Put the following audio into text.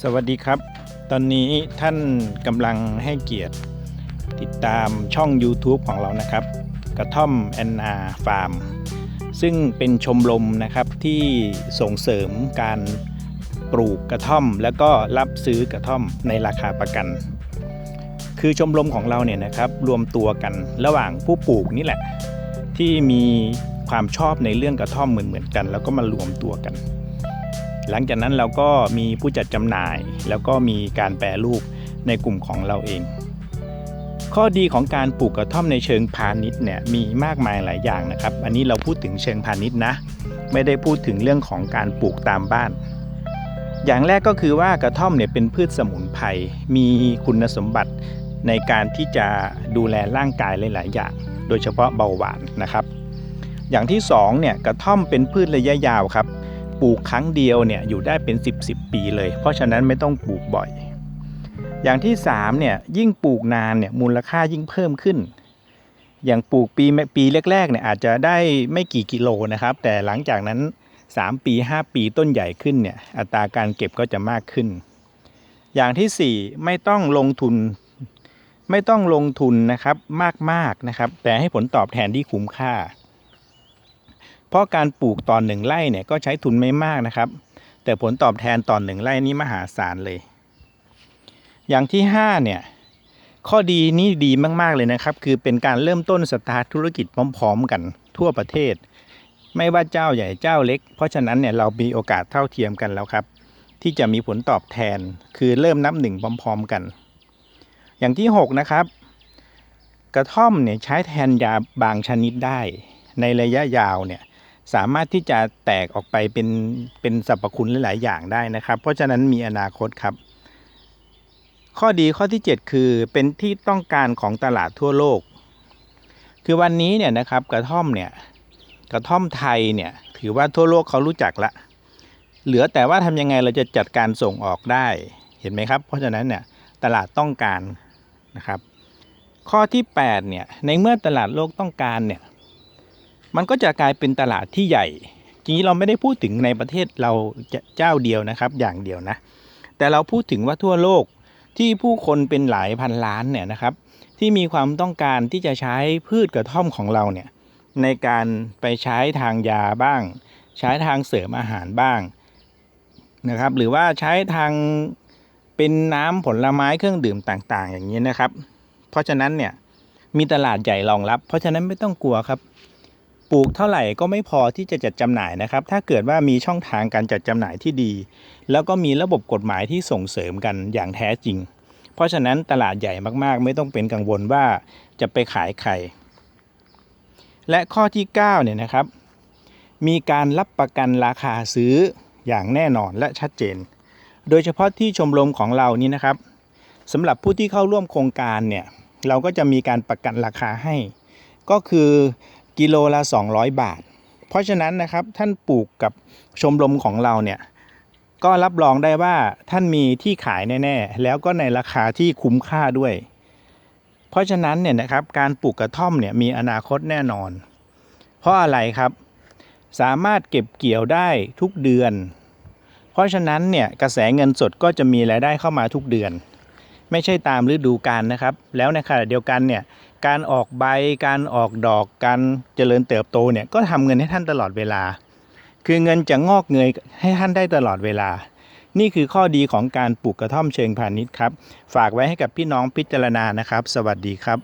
สวัสดีครับ ตอนนี้ท่านกำลังให้เกียรติ ติดตามช่อง YouTube ของเรานะครับ กระท่อมแอนนาฟาร์ม ซึ่งเป็นชมรมนะครับที่ส่งเสริมการปลูกกระท่อม แล้วก็รับซื้อกระท่อมในราคาประกัน คือชมรมของเราเนี่ยนะครับรวมตัวกันระหว่างผู้ปลูกนี่แหละ ที่มีความชอบในเรื่องกระท่อมเหมือนๆกัน แล้วก็มารวมตัวกัน หลังจากนั้นเราก็มีผู้จัดจำหน่าย แล้วก็มีการแปรรูปในกลุ่มของเราเอง ข้อดีของการปลูกกระท่อมในเชิงพาณิชย์เนี่ยมีมากมายหลายอย่างนะครับ อันนี้เราพูดถึงเชิงพาณิชย์นะ ไม่ได้พูดถึงเรื่องของการปลูกตามบ้าน อย่างแรกก็คือว่ากระท่อมเนี่ยเป็นพืชสมุนไพรมีคุณสมบัติในการที่จะดูแลร่างกายหลาย ๆ อย่าง โดยเฉพาะเบาหวานนะครับ อย่างที่สองเนี่ยกระท่อมเป็นพืชระยะยาวครับ ปลูกครั้งเดียวเนี่ยอยู่ได้เป็น 10 10ปีเลย เพราะฉะนั้นไม่ต้องปลูกบ่อย อย่างที่3เนี่ยยิ่งปลูกนานเนี่ยมูลค่ายิ่งเพิ่มขึ้น อย่างปลูกปีปีแรกๆเนี่ยอาจจะได้ไม่กี่กิโลนะครับ แต่หลังจากนั้น 3 ปี 5 ปีต้นใหญ่ขึ้นเนี่ยอัตราการเก็บก็จะมากขึ้น อย่างทีสี่4 ไม่ต้องลงทุนไม่ต้องลงทุนนะครับมากๆนะครับ แต่ให้ผลตอบแทนที่คุ้มค่า เพราะการปลูกตอนหนึ่งไร่เนี่ยก็ใช้ทุนไม่มากนะครับ แต่ผลตอบแทนตอนหนึ่งไร่นี้มหาศาลเลย อย่างที่5เนี่ยข้อดีนี่ดีมากๆเลยนะครับ คือเป็นการเริ่มต้นสตาร์ทธุรกิจพร้อม ๆ กันทั่วประเทศ ไม่ว่าเจ้าใหญ่เจ้าเล็ก เพราะฉะนั้นเนี่ยเรามีโอกาสเท่าเทียมกันแล้วครับ ที่จะมีผลตอบแทนคือเริ่มนับหนึ่งพร้อม ๆ กัน อย่างที่ 6 นะครับ กระท่อมเนี่ยใช้แทนยาบางชนิดได้ ในระยะยาวเนี่ย สามารถที่จะแตกออกไปเป็นเป็นสรรพคุณหลาย ๆ อย่างได้นะครับ เพราะฉะนั้นมีอนาคตครับ ข้อดีข้อที่ 7 คือเป็นที่ต้องการของตลาดทั่วโลก คือวันนี้เนี่ยนะครับกระท่อมเนี่ยกระท่อมไทยเนี่ยถือว่าทั่วโลกเขารู้จักละ เหลือแต่ว่าทำยังไงเราจะจัดการส่งออกได้เห็นไหมครับ เพราะฉะนั้นเนี่ยตลาดต้องการนะครับ ข้อที่ 8 เนี่ยในเมื่อตลาดโลกต้องการเนี่ย มันก็จะกลายเป็นตลาดที่ใหญ่ทีนี้เราไม่ได้พูดถึงในประเทศเราเจ้าเดียวนะครับ อย่างเดียวนะ แต่เราพูดถึงว่าทั่วโลกที่ผู้คนเป็นหลายพันล้านเนี่ยนะครับที่มีความต้องการที่จะใช้พืชกระท่อมของเราเนี่ยในการไปใช้ทางยาบ้าง ใช้ทางเสริมอาหารบ้างนะครับ หรือว่าใช้ทางเป็นน้ำผลไม้เครื่องดื่มต่างๆ อย่างนี้นะครับ เพราะฉะนั้นเนี่ยมีตลาดใหญ่รองรับ เพราะฉะนั้นไม่ต้องกลัวครับ ปลูกเท่าไหร่ก็ไม่พอที่จะจัดจำหน่ายนะครับ ถ้าเกิดว่ามีช่องทางการจัดจำหน่ายที่ดี แล้วก็มีระบบกฎหมายที่ส่งเสริมกันอย่างแท้จริง เพราะฉะนั้นตลาดใหญ่มากๆ ไม่ต้องเป็นกังวลว่าจะไปขายใคร และข้อที่9เนี่ยนะครับ มีการรับประกันราคาซื้ออย่างแน่นอนและชัดเจน โดยเฉพาะที่ชมรมของเรานี่นะครับสำหรับผู้ที่เข้าร่วมโครงการเนี่ยเราก็จะมีการประกันราคาให้ ก็คือ กิโลละ 200 บาท เพราะฉะนั้นนะครับท่านปลูกกับชมรมของเราเนี่ยก็รับรองได้ว่าท่านมีที่ขายแน่ๆ แล้วก็ในราคาที่คุ้มค่าด้วย เพราะฉะนั้นเนี่ยนะครับการปลูกกระท่อมเนี่ยมีอนาคตแน่นอน เพราะอะไรครับ สามารถเก็บเกี่ยวได้ทุกเดือน เพราะฉะนั้นเนี่ยกระแสเงินสดก็จะมีรายได้เข้ามาทุกเดือน ไม่ใช่ตามฤดูกาลนะครับ แล้วในขณะเดียวกันเนี่ยการออกใบการออกดอกการเจริญเติบโตเนี่ยก็ทำเงินให้ท่านตลอดเวลา คือเงินจะงอกเงยให้ท่านได้ตลอดเวลา นี่คือข้อดีของการปลูกกระท่อมเชิงพาณิชย์ครับ ฝากไว้ให้กับพี่น้องพิจารณานะครับ สวัสดีครับ